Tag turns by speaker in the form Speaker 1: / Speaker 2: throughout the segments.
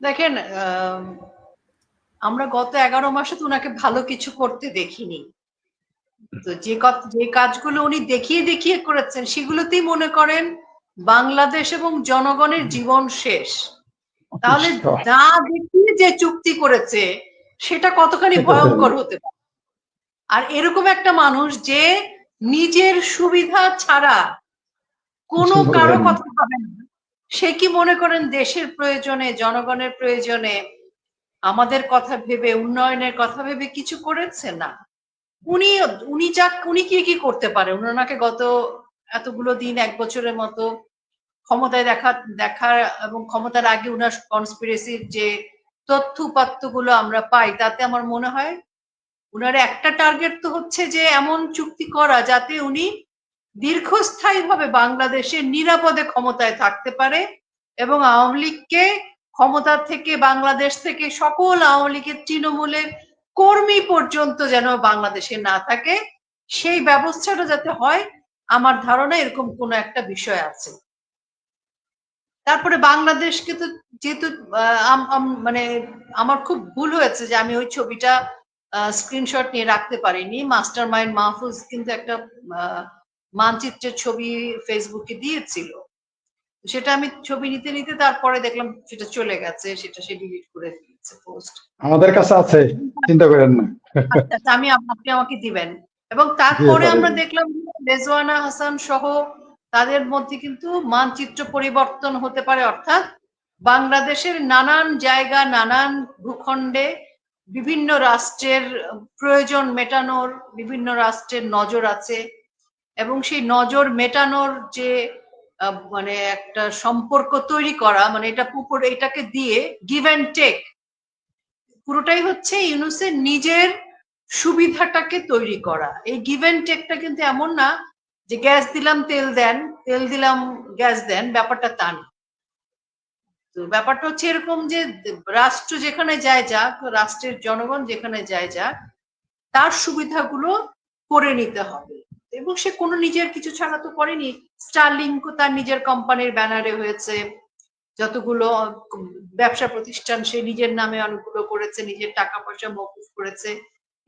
Speaker 1: দেখেন আহ, আমরা গত এগারো মাসে তো ওনাকে ভালো কিছু করতে দেখিনি। তো যে যে কাজগুলো উনি দেখিয়ে দেখিয়ে করেছেন সেগুলোতেই মনে করেন বাংলাদেশ এবং জনগণের জীবন শেষ। তাহলে না দেখিয়ে যে চুক্তি করেছে সেটা কতখানি ভয়ঙ্কর হতে পারে। আর এরকম একটা মানুষ যে নিজের সুবিধা ছাড়া কোনো
Speaker 2: কারও
Speaker 1: কথা ভাবে না। সে কি মনে করেন দেশের প্রয়োজনে, জনগণের প্রয়োজনে আমাদের কথা ভেবে, উন্নয়নের কথা ভেবে কিছু করেছে না? উনি উনি যা উনি কি কি করতে পারে? ওনাকে গত এতগুলো দিন, এক বছরের মতো ক্ষমতায় দেখা দেখা এবং ক্ষমতার আগে উনার কনস্পিরেসির যে তথ্য উপাত্তগুলো আমরা পাই, তাতে আমার মনে হয় উনার একটা টার্গেট তো হচ্ছে যে এমন চুক্তি করা যাতে উনি দীর্ঘস্থায়ীভাবে বাংলাদেশে নিরাপদে ক্ষমতায় থাকতে পারে এবং আওয়ামী লীগকে ক্ষমতা থেকে বাংলাদেশ থেকে সকল আওয়ামী লীগের তৃণমূলের কর্মী পর্যন্ত যেন বাংলাদেশে না থাকে সেই ব্যবস্থাটা যাতে হয় আমার ধারণা এরকম কোনো একটা বিষয় আছে। তারপরে বাংলাদেশকে তো যেহেতু মানে আমার খুব ভুল হয়েছে যে আমি ওই ছবিটা স্ক্রিনশট নিয়ে রাখতে পারিনি। মাস্টার মাইন্ড মাহফুজ কিন্তু একটা আহ, মানচিত্রের ছবি ফেসবুকে দিয়েছিল। সেটা আমি ছবি নিতে নিতে তারপরে দেখলাম সেটা চলে গেছে সেটা সে ডিলিট করে দিয়েছে পোস্ট
Speaker 2: আমাদের কাছে আছে চিন্তা করেন না।
Speaker 1: আচ্ছা আমি আপ- আপনি আমাকে দিবেন। এবং তারপরে আমরা দেখলাম রেজওয়ানা হাসান সহ তাদের মধ্যে কিন্তু মানচিত্র পরিবর্তন হতে পারে অর্থাৎ বাংলাদেশের নানান জায়গা নানান ভূখণ্ডে বিভিন্ন রাষ্ট্রের প্রয়োজন মেটানোর বিভিন্ন রাষ্ট্রের নজর আছে। এবং সেই নজর মেটানোর যে মানে একটা সম্পর্ক তৈরি করা মানে এটা পুকুর, এটাকে দিয়ে গিভ অ্যান্ড টেক পুরোটাই হচ্ছে ইউনুসের নিজের সুবিধাটাকে তৈরি করা। এই গিভ অ্যান্ড টেকটা কিন্তু এমন না যে গ্যাস দিলাম, তেল দেন, তেল দিলাম, গ্যাস দেন, ব্যাপারটা তা না। তো ব্যাপারটা হচ্ছে এরকম যে, রাষ্ট্র যেখানে যায় যাক, রাষ্ট্রের জনগণ যেখানে যায় যাক, তার সুবিধাগুলো করে নিতে হবে। এবং সে কোনো নিজের কিছু ছাড়া তো করেনি। স্টারলিংকও তার নিজের কোম্পানির ব্যানারে হয়েছে। যতগুলো ব্যবসা প্রতিষ্ঠান সে নিজের নামে অনেকগুলো করেছে, নিজের টাকা পয়সা মকুফ করেছে।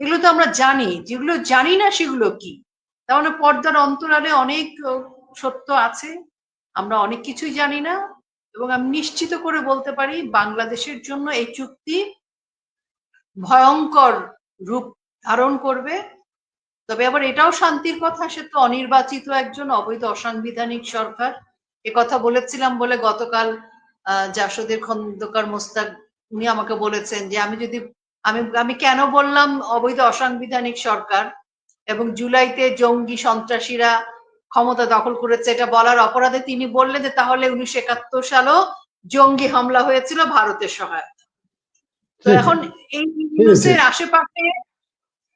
Speaker 1: এগুলো তো আমরা জানি। যেগুলো জানি না সেগুলো কি? তার মানে পর্দার অন্তরালে অনেক সত্য আছে। আমরা অনেক কিছুই জানি না। এবং আমি নিশ্চিত করে বলতে পারি, বাংলাদেশের জন্য এই চুক্তি ভয়ঙ্কর রূপ ধারণ করবে। তবে আবার এটাও শান্তির কথা সে তো অনির্বাচিত একজন অবৈধ অসাংবিধানিক সরকার। এ কথা বলেছিলাম বলে গতকাল আহ, জাসদের খন্দকার মোস্তাক উনি আমাকে বলেছেন যে আমি যদি আমি আমি কেন বললাম অবৈধ অসাংবিধানিক সরকার? এবং জুলাইতে জঙ্গি সন্ত্রাসীরা ক্ষমতা দখল করেছে এটা বলার অপরাধে তিনি বললেন যে তাহলে উনিশশো একাত্তর সালও জঙ্গি হামলা হয়েছিল ভারতের সহায়তা তো এখন এই ইউনুসের আশেপাশে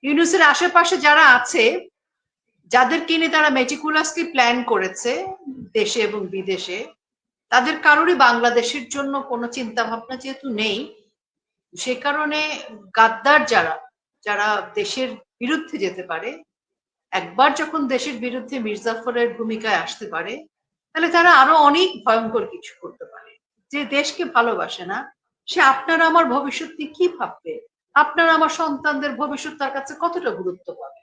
Speaker 1: ইউনুসের আশেপাশে যারা আছে, যাদেরকে নিয়ে তারা মেটিকুলাসলি প্ল্যান করেছে দেশে এবং বিদেশে, তাদের কারোরই বাংলাদেশের জন্য কোনো চিন্তা ভাবনা যেহেতু নেই, সে কারণে গাদ্দার যারা যারা দেশের বিরুদ্ধে যেতে পারে, একবার যখন দেশের বিরুদ্ধে মির্জাফরের ভূমিকায় আসতে পারে, তাহলে তারা আরও অনেক ভয়ঙ্কর কিছু করতে পারে। যে দেশকে ভালোবাসে না, সে আপনারা আমার ভবিষ্যৎ কি ভাববে? আপনার আমার সন্তানদের ভবিষ্যৎ তার কাছে কতটা গুরুত্ব পাবে?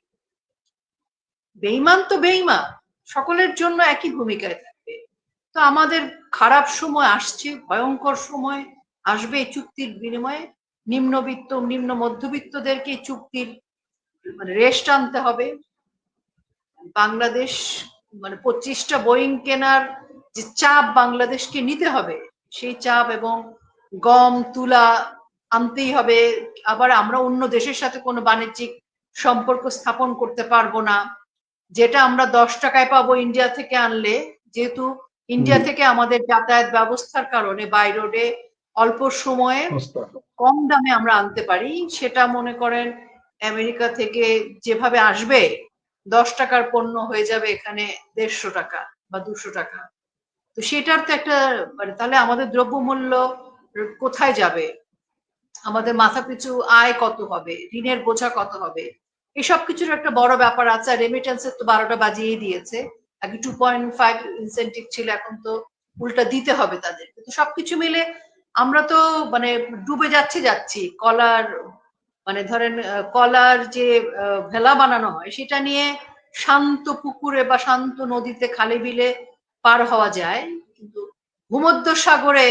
Speaker 1: বেইমান তো বেইমান সকলের জন্য একই ভূমিকায় থাকবে। তো আমাদের খারাপ সময় আসছে, ভয়ঙ্কর সময় আসবে এই চুক্তির বিনিময়ে। নিম্নবিত্ত, নিম্ন মধ্যবিত্তদেরকে চুক্তির মানে রেস্ট আনতে হবে। বাংলাদেশ মানে পঁচিশটা বোয়িং কেনার যে চাপ বাংলাদেশকে নিতে হবে, সেই চাপ এবং গম, তুলা আনতেই হবে। আবার আমরা অন্য দেশের সাথে কোনো বাণিজ্যিক সম্পর্ক স্থাপন করতে পারব না। যেটা আমরা দশ টাকায় পাবো ইন্ডিয়া থেকে আনলে যেহেতু ইন্ডিয়া থেকে আমাদের যাতায়াত ব্যবস্থার কারণে বাই রোডে অল্প সময়ে কম দামে আমরা আনতে পারি। সেটা মনে করেন আমেরিকা থেকে যেভাবে আসবে দশ টাকার পণ্য হয়ে যাবে এখানে দেড়শো টাকা বা দুশো টাকা। তো সেটার তো একটা মানে তাহলে আমাদের দ্রব্যমূল্য কোথায় যাবে? আমাদের মাথা পিছু আয় কত হবে? ঋণের বোঝা কত হবে? এসব কিছুর একটা বড় ব্যাপার আছে, আর রেমিটেন্সের তো বারোটা বাজিয়ে দিয়েছে। আগে টু পয়েন্ট ফাইভ ইনসেন্টিভ ছিল, এখন তো উল্টা দিতে হবে তাদের তো সবকিছু মিলে আমরা তো মানে ডুবে যাচ্ছে, যাচ্ছি। কলার মানে ধরেন কলার যে ভেলা বানানো হয়, সেটা নিয়ে শান্ত পুকুরে বা শান্ত নদীতে খালে বিলে পার হওয়া যায়। কিন্তু ভূমধ্য সাগরে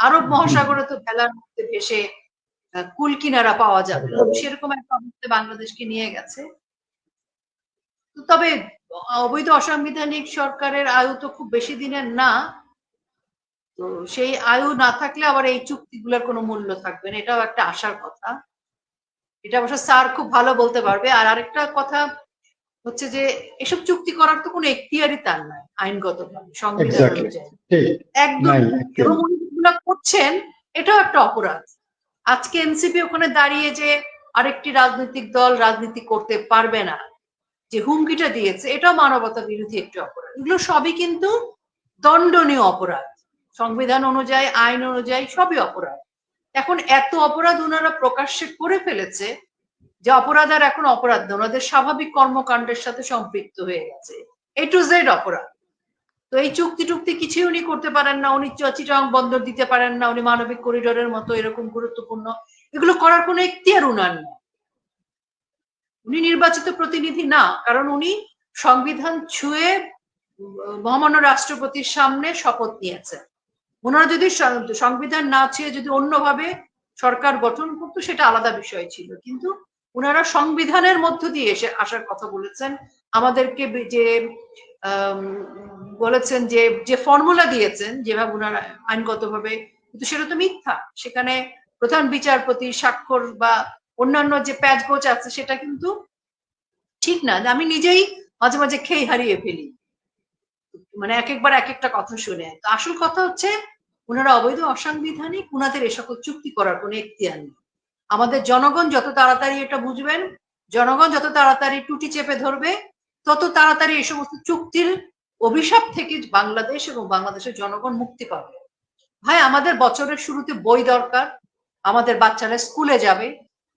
Speaker 1: আরব মহাসাগরে তো ভেলার মধ্যে ভেসে আহ, কুল কিনারা পাওয়া যাবে। সেরকম একটা অবস্থা বাংলাদেশকে নিয়ে গেছে। তো তবে অবৈধ অসাংবিধানিক সরকারের আয়ু তো খুব বেশি দিনের না। তো সেই আয়ু না থাকলে আবার এই চুক্তিগুলোর কোনো মূল্য থাকবে না। এটাও একটা আশার কথা। এটা অবশ্য স্যার খুব ভালো বলতে পারবে। আর আরেকটা কথা হচ্ছে যে এসব চুক্তি করার তো কোনো এখতিয়ারই তার নাই আইনগত সংবিধান অনুযায়ী। একদম
Speaker 2: নাই
Speaker 1: এবং উনি করছেন এটাও একটা অপরাধ। আজকে এনসিপি ওখানে দাঁড়িয়ে যে আরেকটি রাজনৈতিক দল রাজনীতি করতে পারবে না, যে হুমকিটা দিয়েছে, এটাও মানবতা বিরোধী একটি অপরাধ। এগুলো সবই কিন্তু দণ্ডনীয় অপরাধ। সংবিধান অনুযায়ী, আইন অনুযায়ী সবই অপরাধ। এখন এত অপরাধ ওনারা প্রকাশ্যে করে ফেলেছে যে অপরাধ আর এখন অপরাধ ওনাদের স্বাভাবিক কর্মকাণ্ডের সাথে সম্পৃক্ত হয়ে গেছে। এ টু জেড অপরাধ। তো এই চুক্তি টুক্তি কিছুই উনি করতে পারেন না, উনি চিটাং বন্দর দিতে পারেন না, উনি মানবিক করিডোরের মতো এরকম গুরুত্বপূর্ণ। এগুলো করার কোনো এখতিয়ার উনার নেই। উনি নির্বাচিত প্রতিনিধি না, কারণ উনি সংবিধান ছুঁয়ে মহামান্য রাষ্ট্রপতির সামনে শপথ নিয়েছেন। ওনারা যদি সংবিধান না ছুঁয়ে যদি অন্যভাবে সরকার গঠন করতো, সেটা আলাদা বিষয় ছিল। কিন্তু ওনারা সংবিধানের মধ্য দিয়ে এসে আসার কথা বলেছেন। আমাদেরকে যে বলেছেন যে যে ফর্মুলা দিয়েছেন, যেভাবে ওনারা আইনগতভাবে, কিন্তু সেটা তো মিথ্যা। সেখানে প্রধান বিচারপতি স্বাক্ষর বা অন্যান্য যে প্যাচ গোচ আছে, সেটা কিন্তু ঠিক না। আমি নিজেই মাঝে মাঝে খেই হারিয়ে ফেলি। মানে এক একবার এক একটা কথা শুনে। তো আসল কথা হচ্ছে, ওনারা অবৈধ, অসাংবিধানিক, ওনাদের এ সকল চুক্তি করার কোনো এখতিয়ার নেই। আমাদের জনগণ যত তাড়াতাড়ি এটা বুঝবেন, জনগণ যত তাড়াতাড়ি টুটি চেপে ধরবে, তত তাড়াতাড়ি এই সমস্ত চুক্তির অভিশাপ থেকে বাংলাদেশ এবং বাংলাদেশের জনগণ মুক্তি পাবে। ভাই, আমাদের বছরের শুরুতে বই দরকার, আমাদের বাচ্চারা স্কুলে যাবে,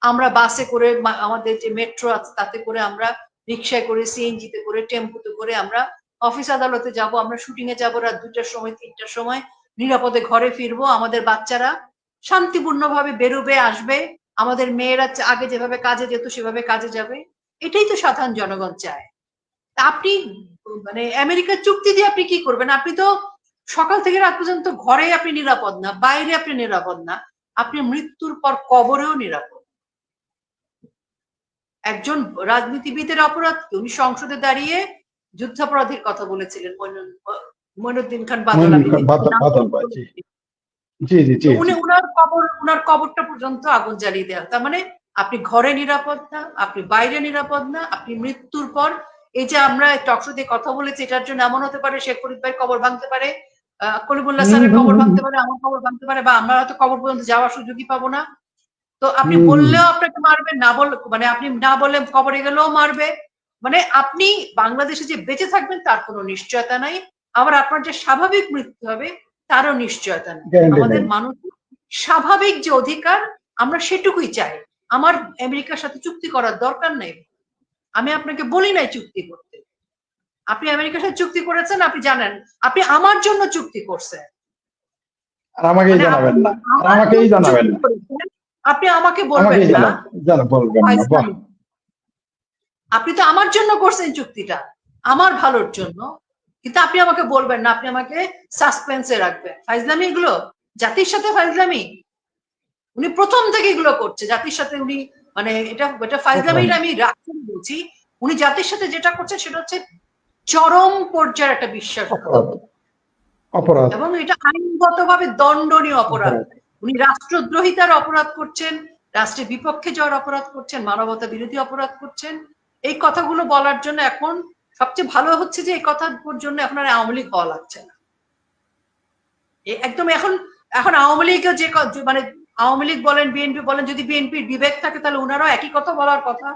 Speaker 1: আমরা বাসে করে আমাদের যে মেট্রো আছে তাতে করে আমরা রিক্সায় করে, সিএনজিতে করে, টেম্পুতে করে আমরা অফিস আদালতে যাব, আমরা শুটিং এ যাব রাত দুটার সময়, তিনটার সময়, নিরাপদে ঘরে ফিরবো, আমাদের বাচ্চারা শান্তিপূর্ণভাবে বেরোবে, আসবে, আমাদের মেয়েরা আগে যেভাবে কাজে যেত সেভাবে কাজে যাবে, এটাই তো সাধারণ জনগণ চায়। আপনি মানে আমেরিকার চুক্তি দিয়ে আপনি কি করবেন? আপনি তো সকাল থেকে রাত পর্যন্ত ঘরে আপনি নিরাপদ না বাইরে আপনি নিরাপদ না আপনি মৃত্যুর পর কবরেও নিরাপদ। একজন রাজনীতিবিদের অপরাধ কি? উনি সংসদে দাঁড়িয়ে যুদ্ধাপরাধীর কথা বলেছিলেন মইনুদ্দিন খান বাদল।
Speaker 2: জি। জি জি
Speaker 1: উনি উনার কবর উনার কবরটা পর্যন্ত আগুন জ্বালিয়ে দেওয়া তার মানে আপনি ঘরে নিরাপদ না আপনি বাইরে নিরাপদ না আপনি মৃত্যুর পর এই যে আমরা টকশো দিয়ে কথা বলেছি এটার জন্য এমন হতে পারে শেখ ফরিদ ভাই কবর ভাঙতে পারে
Speaker 2: হুম, হুম,
Speaker 1: কবর ভাঙতে পারে আমার কবর ভাঙতে পারে বা আমরা হয়তো কবর পর্যন্ত যাওয়ার সুযোগই পাবো না। তো আপনি বললেও আপনাকে মারবে না বল মানে আপনি না বলে কবরে গেলেও মারবে। মানে আপনি বাংলাদেশে যে বেঁচে থাকবেন তার কোনো নিশ্চয়তা নাই। আবার আপনার যে স্বাভাবিক মৃত্যু হবে তারও নিশ্চয়তা নেই। আমাদের। মানুষ স্বাভাবিক যে অধিকার আমরা সেটুকুই চাই। আমার আমেরিকার সাথে চুক্তি করার দরকার নেই। আমি আপনাকে বলি নাই চুক্তি করতে। আপনি আমেরিকার সাথে চুক্তি করেছেন আপনি জানেন। আপনি আমার জন্য চুক্তি করছেন।
Speaker 2: আর আমাকেই
Speaker 1: মানে
Speaker 2: জানাবেন না।
Speaker 1: আপনি
Speaker 2: আমাকেই জানাবেন না।
Speaker 1: আপনি আমাকে বলবেন না।
Speaker 2: বলবেন না
Speaker 1: আপনি তো আমার জন্য করছেন চুক্তিটা আমার ভালোর জন্য। কিন্তু আপনি আমাকে বলবেন না আপনি আমাকে সাসপেন্সে রাখবেন। ফাইজলামি এগুলো? জাতির সাথে ফাইজলামি? উনি প্রথম থেকে এগুলো করছে জাতির সাথে উনি মানে এটা এটা ফাইজলামিটা আমি রাখতে বলছি উনি জাতির সাথে যেটা করছে সেটা হচ্ছে চরম পর্যায়ের একটা বিশ্বাস।
Speaker 2: অপরাধ।
Speaker 1: এবং এটা আইনগতভাবে দণ্ডনীয় অপরাধ। উনি রাষ্ট্রদ্রোহিতার অপরাধ করছেন রাষ্ট্রের বিপক্ষে যাওয়ার অপরাধ করছেন মানবতা বিরোধী অপরাধ করছেন। এই কথাগুলো বলার জন্য এখন সবচেয়ে ভালো হচ্ছে যে এই কথার জন্য এখন আর আওয়ামী লীগ হওয়া লাগছে না। একদম এখন এখন আওয়ামী লীগও ক- যে মানে আওয়ামী লীগ বলেন, বিএনপি বলেন, যদি বিএনপির বিবেক থাকে তাহলে ওনারাও একই কথা বলার কথা।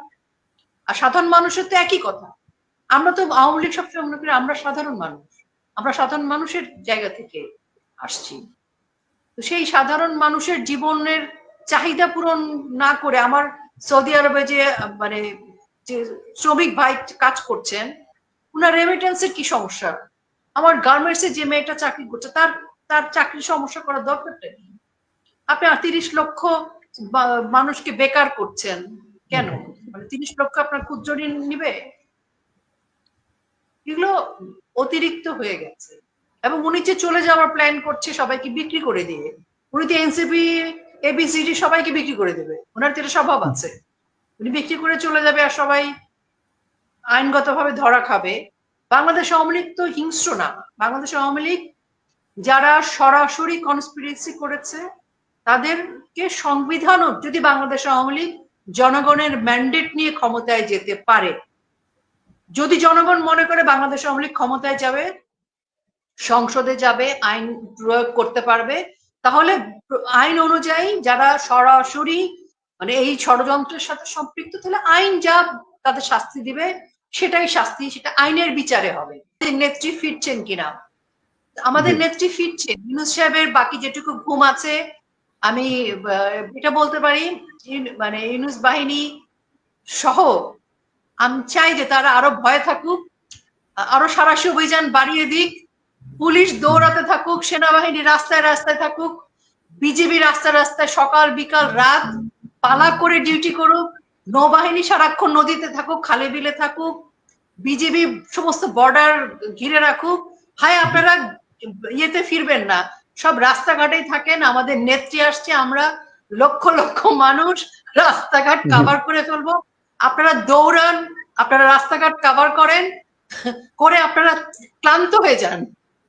Speaker 1: আর সাধারণ মানুষের তো একই কথা। আমরা তো আওয়ামী লীগ সবসময় মনে করি আমরা সাধারণ মানুষ। আমরা সাধারণ মানুষের জায়গা থেকে আসছি। তো সেই সাধারণ মানুষের জীবনের চাহিদা পূরণ না করে আমার সৌদি আরবে যে মানে যে শ্রমিক ভাই কাজ করছেন ওনার রেমিটেন্সের কি সমস্যা? আমার গার্মেন্টস যে মেয়েটা চাকরি করছে, তার তার চাকরি সমস্যা করার দরকারটা আপনি তিরিশ লক্ষ মানুষকে বেকার করছেন কেন? মানে তিরিশ লক্ষ আপনার ক্ষুদ্র ঋণ নিবে? এগুলো অতিরিক্ত হয়ে গেছে। এবং উনি যে চলে যাওয়ার প্ল্যান করছে সবাইকে বিক্রি করে দিয়ে উনি তো এনসিপি এবিসিডি সবাইকে বিক্রি করে দেবে। ওনার তো এটা স্বভাব আছে। উনি বিক্রি করে চলে যাবে আর সবাই আইনগতভাবে ধরা খাবে। বাংলাদেশ আওয়ামী লীগ তো হিংস্র না। বাংলাদেশ আওয়ামী লীগ যারা সরাসরি কনস্পিরেসি করেছে তাদেরকে সংবিধানও যদি বাংলাদেশ আওয়ামী লীগ জনগণের ম্যান্ডেট নিয়ে ক্ষমতায় যেতে পারে যদি জনগণ মনে করে বাংলাদেশ আওয়ামী লীগ ক্ষমতায় যাবে সংসদে যাবে আইন প্রয়োগ করতে পারবে তাহলে আইন অনুযায়ী যারা সরাসরি মানে এই ষড়যন্ত্রের সাথে সম্পৃক্ত তাহলে আইন যা তাদের শাস্তি দিবে সেটাই শাস্তি সেটা আইনের বিচারে হবে। নেত্রী ফিরছেন কিনা? আমাদের। নেত্রী ফিরছে ইউনুস সাহেবের বাকি যেটুকু ঘুম আছে আমি এটা বলতে পারি মানে ইউনুস বাহিনী সহ, আমি চাই যে তারা আরও ভয় থাকুক, আরও সারাশি অভিযান বাড়িয়ে দিক, পুলিশ দৌড়াতে থাকুক, সেনাবাহিনী রাস্তায় রাস্তায় থাকুক বিজেপি রাস্তায় রাস্তায় সকাল, বিকাল, রাত পালা করে ডিউটি করুক, নৌবাহিনী সারাক্ষণ নদীতে থাকুক, খালে বিলে থাকুক বিজেপি সমস্ত বর্ডার ঘিরে রাখুক। হায় আপনারা ইয়েতে ফিরবেন না। সব রাস্তাঘাটেই থাকেন আমাদের নেত্রী আসছে আমরা লক্ষ লক্ষ মানুষ রাস্তাঘাট। কাভার করে ফেলব আপনারা দৌড়ান আপনারা রাস্তাঘাট কাভার করেন করে আপনারা ক্লান্ত হয়ে যান